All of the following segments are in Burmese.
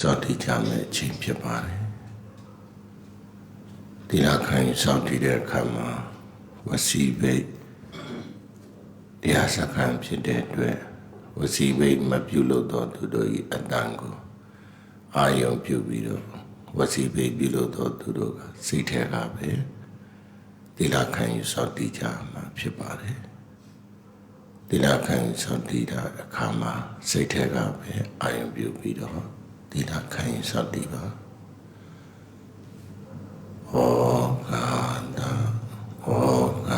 စောင့်တည်ကြမယ့်အချိန်ဖြစ်ပါတယ်ဒီလခံယူစောင့်တည်တဲ့အခါမှာဝစီဘိတ်တရားစခန်းဖြစ်တဲ့အတွက်ဝစီဘိတ်မပြုလုပ်တော့သူတို့၏အတန်ကိုအာယုံပြုပြီးတော့ဝစီဘိတ်ပြုလုပ်တော့သူတို့ကစိတ်ထဲကပဲဒီလခံယူစောင့်တည်ကြမှာဖြစ်ပါတယ်ဒီလခံယူစောင့်တည်တာအခါမှာစိတ်ထဲကပဲအာယုံပြုပြီးတော့ ဒီလခံယူစောင့်တည်ပါဟောကာတာဟောက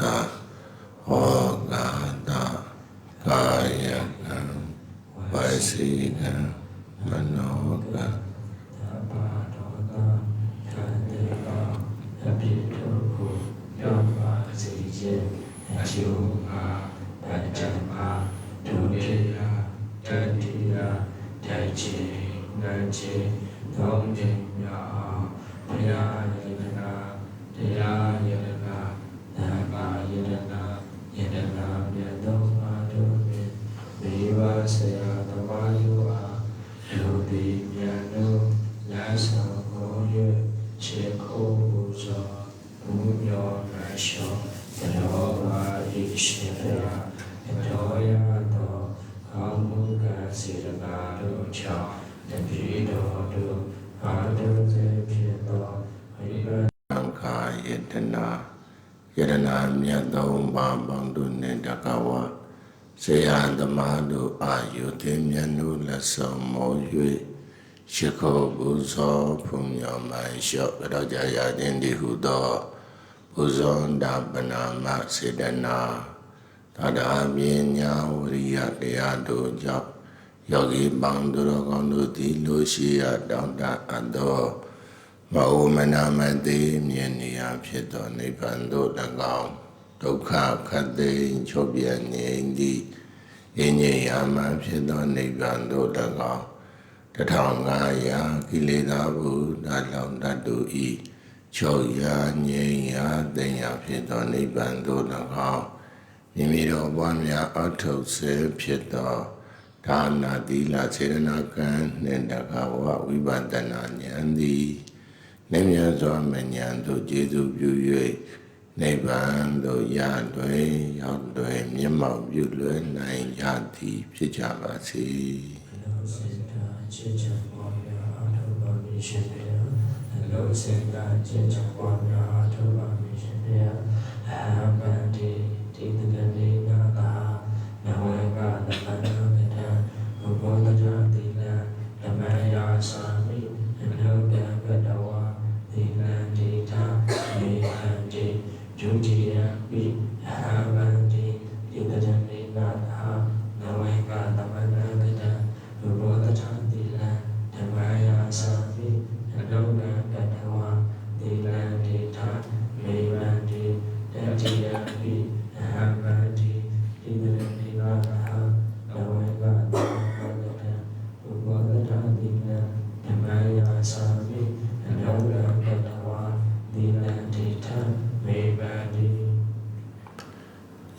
တာဟောကတာကာယကံဝစီကံ ဘဆရာသမားတို့အားလူဒီမြတ်တို့လက်ဆောင်ကို၍ခြေကိုယ်ပူဇော်ဘုရားရရှိတော်တော်ပါ၏ရှင်ဖရာတော်ရတော်ကောင်းမှုကစေတနာတို့ချောင်းတပည့်တော်တို့အာတုစေဖြစ်တော်ဝိပဿသံဃာယတနာယတနာမြတ်သုံးပါးပေါင်းတို့နှင့်တကဝ ဆရာသမားတို့အာယုသင်မြတ်တို့လက်ဆောင်မော၍ရှိခိုးပူဇော်ဖုန်မြော်မှန်လျှော့ကြောကြရခြင်းဒီဟုသောပူဇော်တာပနာမစေတနာသာဓာပညာဝရိယတရားတို့ကြောင့်ယောဂီပေါင်းတို့တော်ကောင်းတို့သည်လိုရှိရတောင်းတအပ်သောမဝမနာမတိမြင်နေရဖြစ်သောနိဗ္ဗာန်သို့၎င်း ဒုက္ခခတ်သိမ်းချုပ်ပြငြိမ်းသည့်အင်းကြီးယာမဖြစ်သောနိဗ္ဗာန်သို့၎င်းတထောင်ငါးရာကိလေသာဘုဒ္ဓလောင်တတ်တို့ဤချုပ်ရာငြိမ်းရာသိမ်းရာဖြစ်သောနိဗ္ဗာန်သို့၎င်းမိမိတို့ဘဝများအထုပ်စေဖြစ်သောဒါနာသီလစေရနာကံနှင့်တကာဝဝိပဿနာဉာဏ်သည်နိမြတ်စွာမဉ္ဇဉ်သို့ကျေစုပြု၍ နိဗ္ဗာန်သို့ရတွင်ရောက်တွင်မျက်မှောက်ပြုလွယ်နိုင်ကြသည်ဖြစ်ကြပါစေလောစေတာချစ်ချင်ပေါ်များအထုပ်ပါမည်ရှင်ဖရာလောစေတာချစ်ချင်ပေါ်များအထုပ်ပါမည်ရှင်ဖရာအဟံဗန္တိတိတက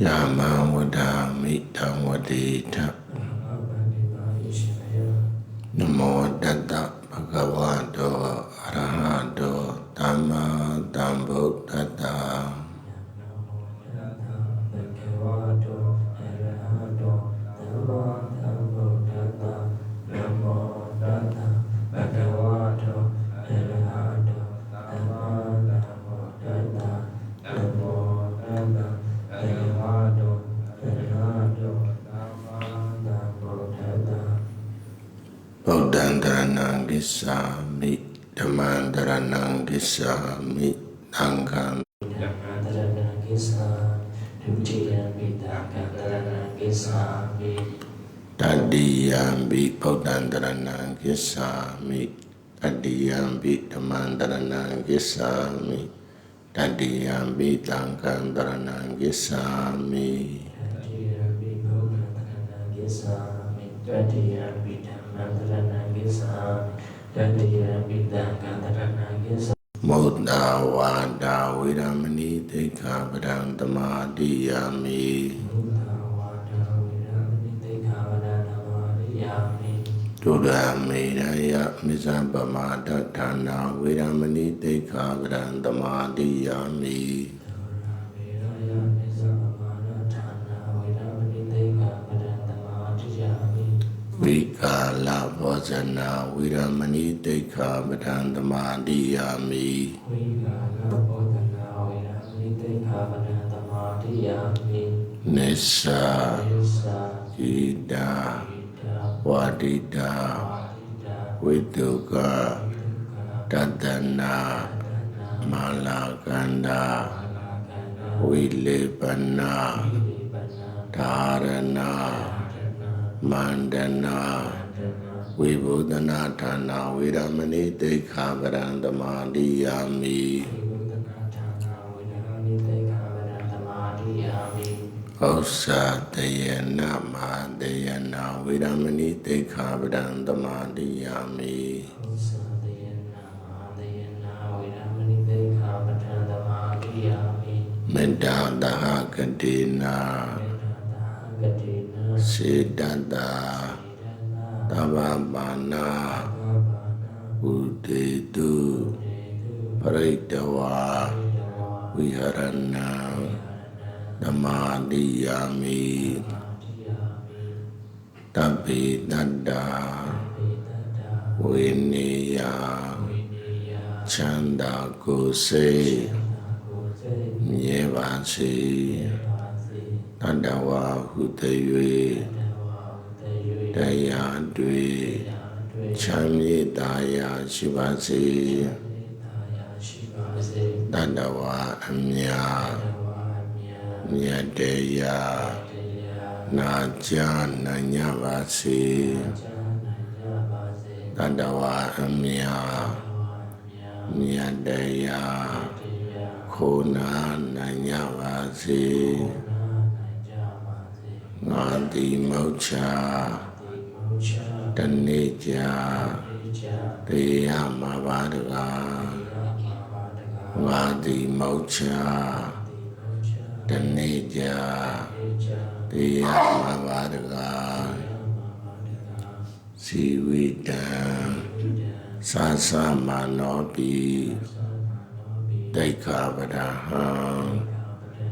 ယာမံဝဒာမိတံဝတိထအဟံဗန္ဓံတရဏံဂစ္ဆာမိဓမ္မံတရဏံဂစ္ဆာမိသံဃံဓမ္မတရဏကိစ္ဆာဒုတိယမိတာ ကတရဏကိစ္ဆာမိတတိယံဘိဗုဒ္ဓံတရဏံဂစ္ဆာမိတတိယံဘိဓမ္မံတရဏံဂစ္ဆာမိတတိယံဘိသံဃံတရဏံဂစ္ဆာမိတတိယပိဘုဒ္ဓတရဏကိစ္ဆာမိတတိယပိဓမ္မတရဏကိစ္ဆာမိတတိယပိသံဃတရဏကိစ္ဆာမုဒ္ဒဝါဒဝေရမဏိသိက္ခာပဒံသမာတိယမိဘုဒ္ဓဝါဒဝိရမဏိတေခာဝဒနာမရိယာမိဒုရမေရယမိဇံပမာဒဌာနာဝေရမဏိတိခာပရံသမာတိယာမိဝေ ဇနာဝေရမဏိတိခာပရံသမာတိယာမိဝိကာလဘောဓနာဝေရမဏိတေကပဒံတမာတိယမိနိစ္စယုသာဣတာဣတာဝါတိတာပါတိတာဝိတုကတတနာမာလာကန္တာအနာကန္နာဝိလေပနာဝိပိပနာဓာရဏတနာမန္တနာတနာ ဝိဘုဒနာဌာနာဝေရမဏိတိခာပရံသမာတိယာမိဝိဝဒနာဌာနာဝေရမဏိတေကပဒံတမာတိယမိဥစ္စာတယနာမတယနာဝေရမဏိတိခာပရံသမာတိယာမိဥစ္စာတေယနာမတေယနာဝေရမဏိတေကပဒံတမာတိယမိမေတ္တာတဟကတိနာမေတ္တာဂတိနာစေတတ္တာဣဒနာ တဗ္ဗပါဏာဘာဘာနာဥတေတုတေတုပရိတဝါဣဒဝါဝိဟရဏံဓမ္မာတိယာမိမာတိယမိတပ္ပိတတ္တာပေတတ္တာဝိနိယဝိနိယချမ်းသာကိုယ်စိတ်နာကိုစေမြဲပါစေပါစေတတ္တဝါဟုတ၍တဝါ တေယွေတရားတွေရာတွေချမ်းမြေ့သာယာရှိပါစေသေတာယာရှိပါစေတတ္တဝါအမြတ်တဝါမြတ်မြတ်တရားတရားနာကြားနိုင်ကြပါစေချမ်းနိုင်ကြပါစေတတ္တဝါအမြတ်တဝါမြတ်မြတ်တရားတရားခိုးနာနိုင်ကြပါစေနာနိုင်ကြပါစေငါတိမောက်ချဒီမုချာ တနေ့ကြာတေချာတေယမှာပါတကားရာမာဘာတကာငါတိမောက်ချဒီမုချာတနေ့ကြာတေချာတေယမှာပါတကားရာမာဘာတကာစီဝိတံဝိဒံသာသမနောပိသာမနောဘိတိတ်ခာပဒဟံကာပဒံ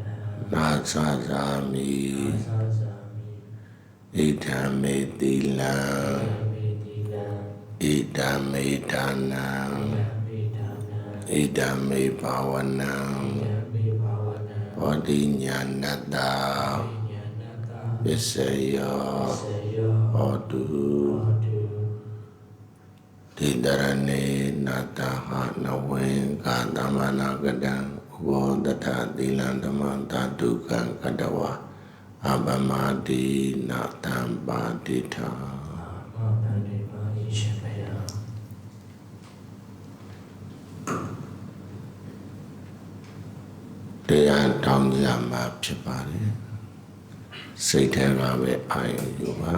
နာသာသာမိသာဇာမိ ဣဒံမေတိလံမေတိလံဣဒံမေဒါနံမေဒါနံဣဒံမေဘာဝနံမေဘာဝနံဘောဓိညာဏတ္တဉာဏတာပစ္စယောစေယောဟောတုဟောတုတိတရဏေနတ္တဟနဝေကာတမနာကတံဘောတထသီလံဓမ္မံတတုကံကတဝါ အပမတိနာတံပါတိထာမောတန်ဒီပါဣရှင်ဘယတရားတောင်းကြမှာဖြစ်ပါတယ်စိတ်ထဲကပဲအာရုံယူပါ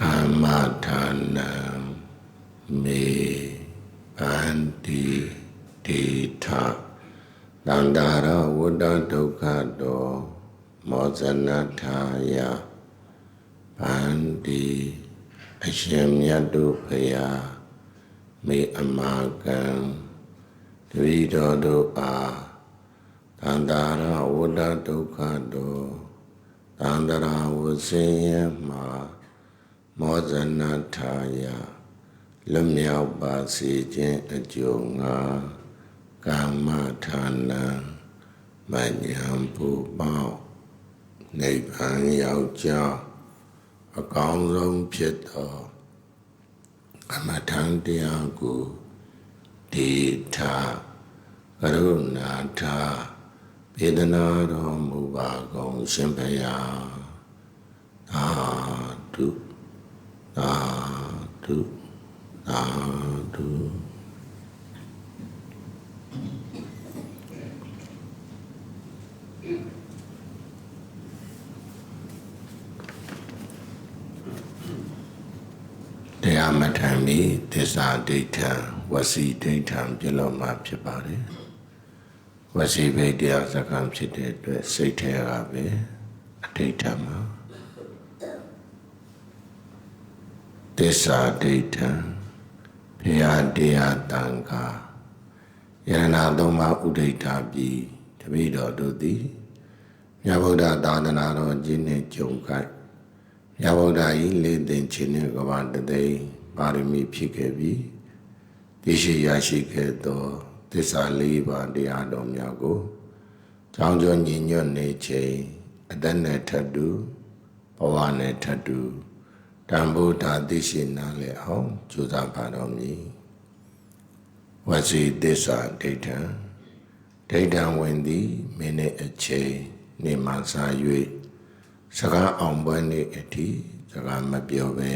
ကာမဌာနံမေပန္တိတိထ တန္တာရဝတ္တဒုက္ခတောမောဇနထာယပန္တိအရှင်မြတ်တို့ဖရာမေအမာကံတပည့်တော်တို့အားတန္တာရဝတ္တဒုက္ခတောတန္တရာဝဆင်းရဲမှာမောဇနထာယလွတ်မြောက်ပါစေခြင်းအကျိုးငါ ကာမဌာနံမဉ္ဇဉ်ပူပေါင်းနိဗ္ဗာန်ရောက်ကြောင်းအကောင်းဆုံးဖြစ်သောအမထံတရားကိုဒေထာကရုဏာထာပေဒနာတော်မူပါကုန်ရှင်ဖယားသာဓုသာဓုသာဓုတရား မထံမီသစ္စာဒိဋ္ဌံဝစီဒိဋ္ဌံပြလို့မှာဖြစ်ပါတယ်ဝစီဘိတ်တရားစကားဖြစ်တဲ့အတွက်စိတ်ထဲကပဲအဋိဋ္ဌံမှာသစ္စာဒိဋ္ဌံဖရာတရားတန်ခါယရဏသုံးပါးဥဒိဋ္ဌပြီတပိတော်တို့သည်မြတ်ဗုဒ္ဓသာသနာတော်ကြီးနှင့်ကြုံခိုက်မြတ်ဗုဒ္ဓ၏လေးသိင်ခြင်းနှင့်ကဘာတသိမ်း ပါရမီဖြစ်ခဲ့ပြီးသိရှိရရှိခဲ့သောသစ္စာလေးပါးတရားတော်များကိုကြောင်းကျညီညွတ်နေခြင်းအတ္တနဲ့ထပ်တူဘဝနဲ့ထပ်တူတန်ဖိုးတာသိရှိနားလည်အောင်ကြိုးစားပါတော်မူဝစီသစ္စာဒိဋ္ဌံဒိဋ္ဌံဝင်သည်မိနစ်အချိန်နေမှစား၍စကားအောင်ပွဲနေအထိစကားမပြောဘဲ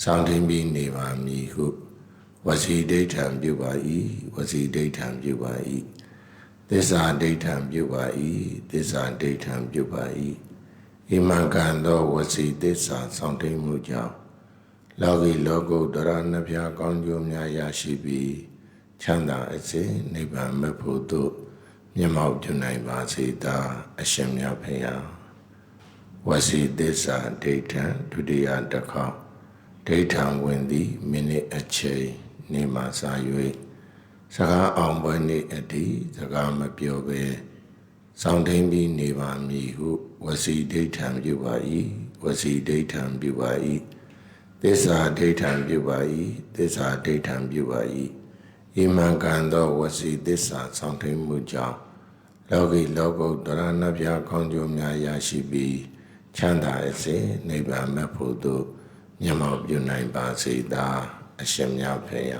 စောင့်တင်းပြီးနေပါမည်ဟုဝစီဒိဋ္ဌံပြုပါ၏ဝစီဒိဋ္ဌံပြုပါ၏သစ္စာဒိဋ္ဌံပြုပါ၏သစ္စာဒိဋ္ဌံပြုပါ၏ဣမံကံသောဝစီသစ္စာစောင့်တင်းမှုကြောင့်လောကီလောကုတ္တရနှဖျားကောင်းကျိုးများရရှိပြီးချမ်းသာအစေနိဗ္ဗာန်မဖို့သို့မျက်မှောက်ပြုနိုင်ပါစေသာအရှင်မြတ်ဖေယဝစီသစ္စာဒိဋ္ဌံဒုတိယတစ်ခေါက် ဒိဋ္ဌံဝင်သည်မိနစ်အချိန်နေမှစာ၍စကားအောင်ပွဲနေအတိစကားမပြောဘဲစောင့်ထိန်ပြီးနေပါမည်ဟုဝစီဒိဋ္ဌံပြုပါ၏ဝစီဒိဋ္ဌံပြုပါ၏သစ္စာဒိဋ္ဌံပြုပါ၏သစ္စာဒိဋ္ဌံပြုပါ၏ဣမံကံသောဝစီသစ္စာဆောင်ထိန်မှုကြောင့်လောကီလောကုတ္တရဏဗျာကောင်းကျိုးများရရှိပြီးချမ်းသာအစေနိဗ္ဗာန်မဖို့သို့ မျက်မှောက်ပြုနိုင်ပါစေသာအရှင်မြတ်ဖေယ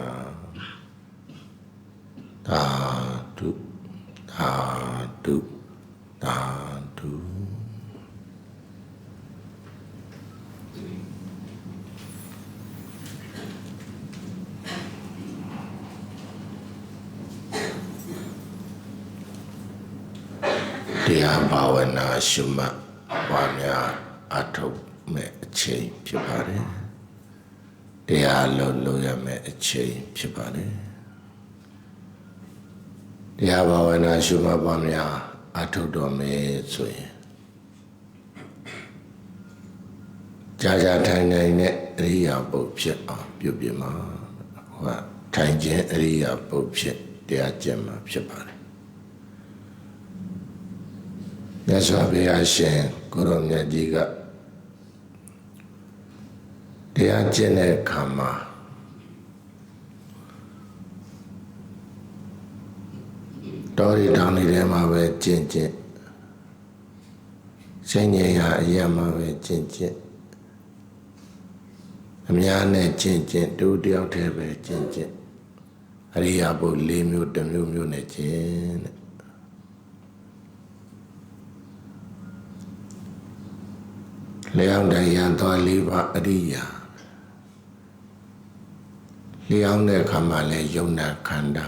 သာဓုသာဓုသာဓုတရားဘာဝနာရှုမှတ်ပွားများအထုတ် မဲ့အချိန်ဖြစ်ပါတယ်။တရားလုံးလုံးရမဲ့အချိန်ဖြစ်ပါတယ်။တရားဘာဝနာရှုမှတ်ပွားများအထုတ်တော်မယ်ဆိုရင်ကြာကြာထိုင်နိုင်တဲ့အရိယာပုတ်ဖြစ်အောင်ပြုပြင်မှာဟိုကထိုင်ခြင်းအရိယာပုတ်ဖြစ်တရားကျင့်မှာဖြစ်ပါတယ်မြတ်စွာဘုရားရှင်ကိုရောမြတ်ကြီးက တရားကျင့်တဲ့အခါမှာတော်ရီတောင်းနေထဲမှာပဲကျင့်ကျင့်စိတ်ငြိမ်ရာအရာမှာပဲကျင့်ကျင့်အများနဲ့ကျင့်ကျင့်တူတယောက်တည်းပဲကျင့်ကျင့်အရိယာဘု၄မျိုးတစ်မျိုးမျိုးနဲ့ကျင့်တဲ့လျောင်းတန်ရန်သွားလေးပါအရိယာ လျောင်းတဲ့အခါမှာလဲယုံနာခန္ဓာ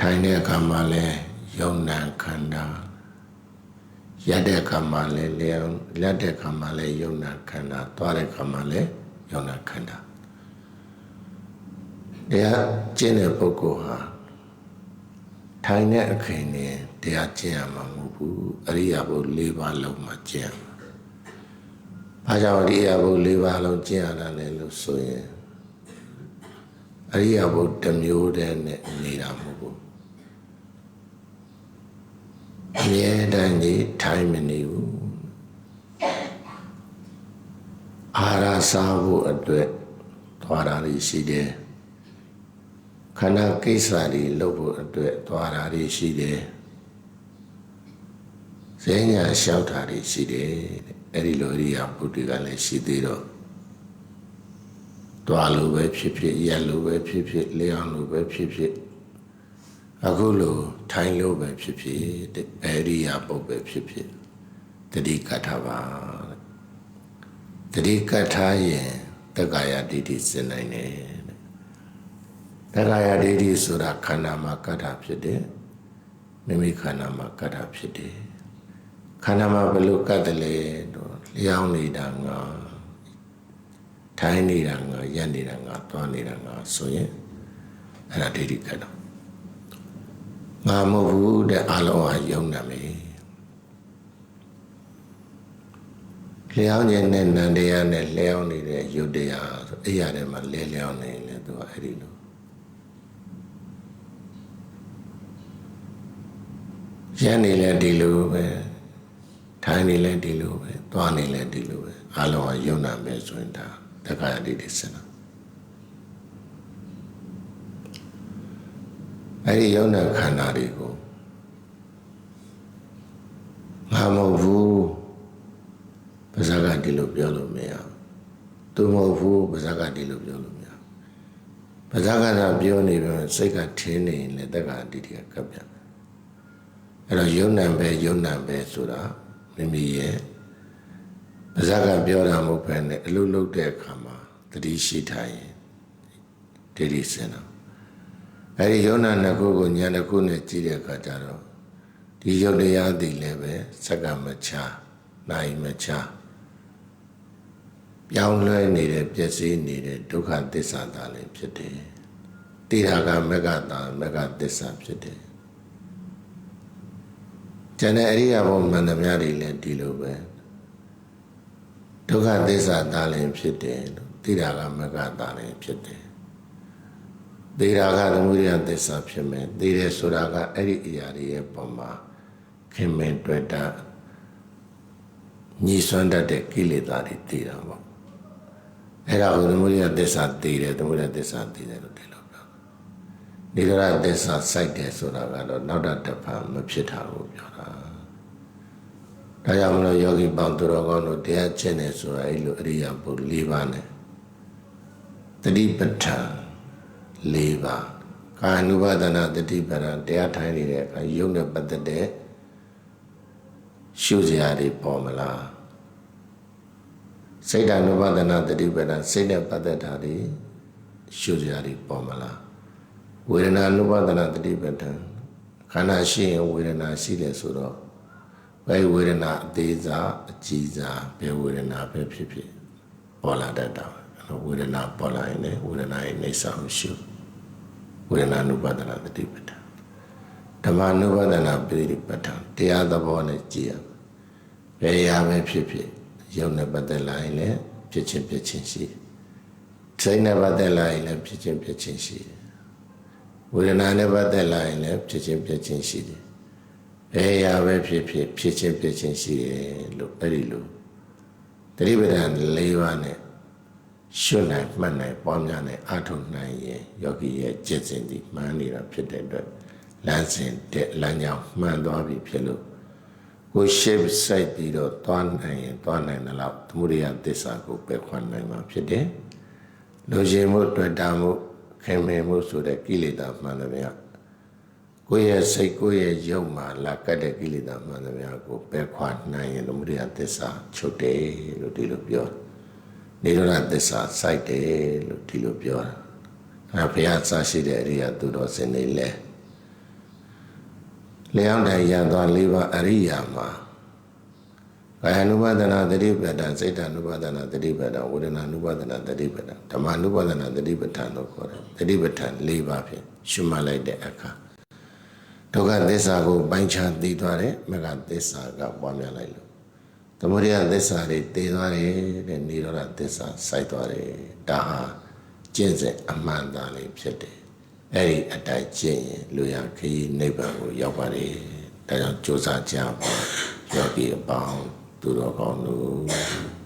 ထိုင်တဲ့အခါမှာလဲယုံနာခန္ဓာရက်တဲ့အခါမှာလဲလျောင်းလက်တဲ့အခါမှာလဲယုံနာခန္ဓာသွားတဲ့အခါမှာလဲယုံနာခန္ဓာတရားကျင့်တဲ့ပုဂ္ဂိုလ်ဟာထိုင်တဲ့အခင်နဲ့တရားကျင့်ရမှာမဟုတ်ဘူးအရိယာဘု၄ပါးလုံးမှာကျင့်ရမှာ။ ဘာကြောင့်အရိယာဘု၄ပါးလုံးကျင့်ရတာလဲလို့ဆိုရင်အရိယာဘုတစ်မျိုးတည်းနဲ့နေတာမဟုတ်ဘူး။အမြဲတမ်းကြီးထိုင်မနေဘူး။အာဟာရစားဖို့အတွက်သွားတာရှိတယ်။ခန္ဓာကိစ္စတွေလုပ်ဖို့အတွက်သွားတာတွေရှိတယ်။ဈဉ္ညာလျှောက်တာတွေရှိတယ်တဲ့။ အဲ့ဒီလိုအရိယာဘုဒ္ဓကလည်းရှိသေးတော့သွားလို့ပဲဖြစ်ဖြစ်ရက်လို့ပဲဖြစ်ဖြစ်လျောင်းလို့ပဲဖြစ်ဖြစ်အခုလိုထိုင်လို့ပဲဖြစ်ဖြစ်တဲ့။အဲ့ဒီယာပုတ်ပဲဖြစ်ဖြစ်တတိကထာပါတဲ့။တတိကထာရင်တက္ကာယဒိဋ္ဌိစင်နိုင်တယ်တဲ့။တက္ကရာဒိဋ္ဌိဆိုတာခန္ဓာမှာကတ္တာဖြစ်တယ်မိမိခန္ဓာမှာကတ္တာဖြစ်တယ်ခန္ဓာမှာဘယ်လိုကတ်တယ်လဲတော့ လျောင်းနေတာငါထိုင်းနေတာငါရက်နေတာငါသွားနေတာငါဆိုရင်အဲ့ဒါဒိဋ္ဌိကတ္တာငါမဟုတ်ဘူးတဲ့အလုံးဟာယုံနာမယ်လျောင်းခြင်းနဲ့နန္တရားနဲ့လျောင်းနေတဲ့ယုတ်တရားဆိုအဲ့ရတဲ့မှာလဲလျောင်းနေရင်လေသူကအဲ့ဒီလိုရန်နေလဲဒီလိုပဲ ထိုင်နေလဲဒီလိုပဲသွားနေလဲဒီလိုပဲအလုံးကယုံနာပဲဆိုရင်ဒါတက္ကရာတိတိစင်တာအဲ့ဒီယုံနာခန္ဓာတွေကိုငါမဟုတ်ဘူးပါဇက်ကဒီလိုပြောလို့မရဘူးသူမဟုတ်ဘူးပါဇက်ကဒီလိုပြောလို့မရဘူးပါဇက်ကသာပြောနေပြီစိတ်ကထင်းနေရင်လည်းတက္ကရာတိတိကကပ်ပြန်အဲ့တော့ယုံနာပဲယုံနာပဲဆိုတာ မိမိရဲ့ပါဇက်ကပြောတာမဟုတ်ဘဲနဲ့အလုပ်လုပ်တဲ့အခါမှာတတိရှိထားရင်ဒိဋ္ဌိစင်တော့အဲ့ဒီယုံနာနှစ်ခုကိုညာတစ်ခုနဲ့ကြည့်တဲ့အခါကျတော့ဒီယုတ်တရားတည်လည်းပဲစက္ကမချာနိုင်မချာပြောင်းလဲနေတဲ့ပျက်စီးနေတဲ့ဒုက္ခသစ္စာသာလည်းဖြစ်တယ်တိရာကမကတာမကသစ္စာဖြစ်တယ် ကျန်တဲ့အရိယာဘုံမှန်သမျှတွေလည်းဒီလိုပဲဒုက္ခသစ္စာသာလည်းဖြစ်တယ်လို့တိရာကမကတာလည်းဖြစ်တယ်သေရာကသမုဒိယသစ္စာဖြစ်မယ်သေတယ်ဆိုတာကအဲ့ဒီအရာတွေရဲ့ပုံမှာခင်မင်တွေ့တာညီစွမ်းတတ်တဲ့ကိလေသာတွေသိတာပေါ့အဲ့ဒါကိုသမုဒိယသစ္စာသိတယ်သမုဒိယသစ္စာသိတယ်လို့ဒီလိုပြောနိရောဓသစ္စာစိုက်တယ်ဆိုတာကတော့နောက်တစ်ဖန်မဖြစ်တာကိုပြောတာ ဒါကြောင့်မလို့ယောဂီပေါင်းသူတော်ကောင်းတို့တရားကျင့်တယ်ဆိုတာအဲ့လိုအရိယာပု၄ပါးနဲ့တတိပဋ္ဌာန်၄ပါးကာနုဘဒနာတတိပဋ္ဌာန်တရားထိုင်နေတဲ့အခါယုံနဲ့ပတ်သက်တဲ့ရှုစရာတွေပေါ်မလားစိတ်တ ानु ဘဒနာတတိပဋ္ဌာန်စိတ်နဲ့ပတ်သက်တာတွေရှုစရာတွေပေါ်မလားဝေဒနာ ानु ဘဒနာတတိပဋ္ဌာန်ခန္ဓာရှိရင်ဝေဒနာရှိတယ်ဆိုတော့ ဘယ်ဝေဒနာအသေးစားအကြီးစားဘယ်ဝေဒနာပဲဖြစ်ဖြစ်ပေါ်လာတတ်တာဝေဒနာပေါ်လာရင်လည်းဝေဒနာရဲ့နေဆောင်ရှုဝေဒနာနုပါဒနာတတိပဋ္ဌာန်ဓမ္မနုပါဒနာပိရိပဋ္ဌာန်တရားသဘောနဲ့ကြည်ရဘယ်ရာပဲဖြစ်ဖြစ်ရုပ်နဲ့ပတ်သက်လာရင်လည်းဖြစ်ချင်းဖြစ်ချင်းရှိတယ်စိတ်နဲ့ပတ်သက်လာရင်လည်းဖြစ်ချင်းဖြစ်ချင်းရှိတယ်ဝေဒနာနဲ့ပတ်သက်လာရင်လည်းဖြစ်ချင်းဖြစ်ချင်းရှိတယ် ဘယ်ရာပဲဖြစ်ဖြစ်ဖြစ်ချင်းဖြစ်ချင်းရှိတယ်လို့အဲ့ဒီလိုတတိပဋ္ဌာန်၄ပါးနဲ့ရှုနိုင်မှတ်နိုင်ပွားများနိုင်အထုံနိုင်ရင်ယောဂီရဲ့จิตစဉ်ဒီမှန်းနေတာဖြစ်တဲ့အတွက်လမ်းစဉ်တဲ့လမ်းကြောင်းမှန်သွားပြီဖြစ်လို့ကိုရှေ့စိုက်ပြီးတော့သွားနိုင်ရင်သွားနိုင်တယ်လို့သမုဒိယသစ္စာကိုပယ်ခွန်နိုင်မှာဖြစ်တယ်လူရှင်မှုတွေ့တာမှုခင်မင်မှုဆိုတဲ့ကိလေသာမှန်တယ်ဗျာ ကိုယ့်ရဲ့စိတ်ကိုယ့်ရဲ့ယုံမှာလာကတ်တဲ့ကိလေသာမှန်တယ်ဗျာကိုပယ်ခွန်နိုင်ရင်သမုဒိယသစ္စာချုပ်တယ်လို့ဒီလိုပြောတယ်နေရောဓသစ္စာစိုက်တယ်လို့ဒီလိုပြောတာအဲဘုရားစရှိတဲ့အရိယာသူတော်စင်တွေလဲလျောင်းတိုင်ရသွား၄ပါးအရိယာမှာကာယ ानु ဘဒနာတတိပဒံစိတ်တ ानु ဘဒနာတတိပဒံဝေဒနာ ानु ဘဒနာတတိပဒံဓမ္မ ानु ဘဒနာတတိပဋ္ဌာန်လို့ခေါ်တယ်တတိပဋ္ဌာန်၄ပါးဖြင့်ရှုမှတ်လိုက်တဲ့အခါ ဒုက္ခသစ္စာကိုပိုင်းခြားသိသွားတယ်မဂ္ဂသစ္စာကပွားများလိုက်လို့သမုဒိယသစ္စာတွေတည်သွားတယ်တဲ့និရောဓသစ္စာစိုက်သွားတယ်ဒါဟာကျင့်စဉ်အမှန်သားလေးဖြစ်တယ်အဲ့ဒီအတိုင်းကျင့်ရင်လူရခရီးနိဗ္ဗာန်ကိုရောက်ပါတယ်ဒါကြောင့်ကြိုးစားကြပါယောဂီအပေါင်းသူတော်ကောင်းတို့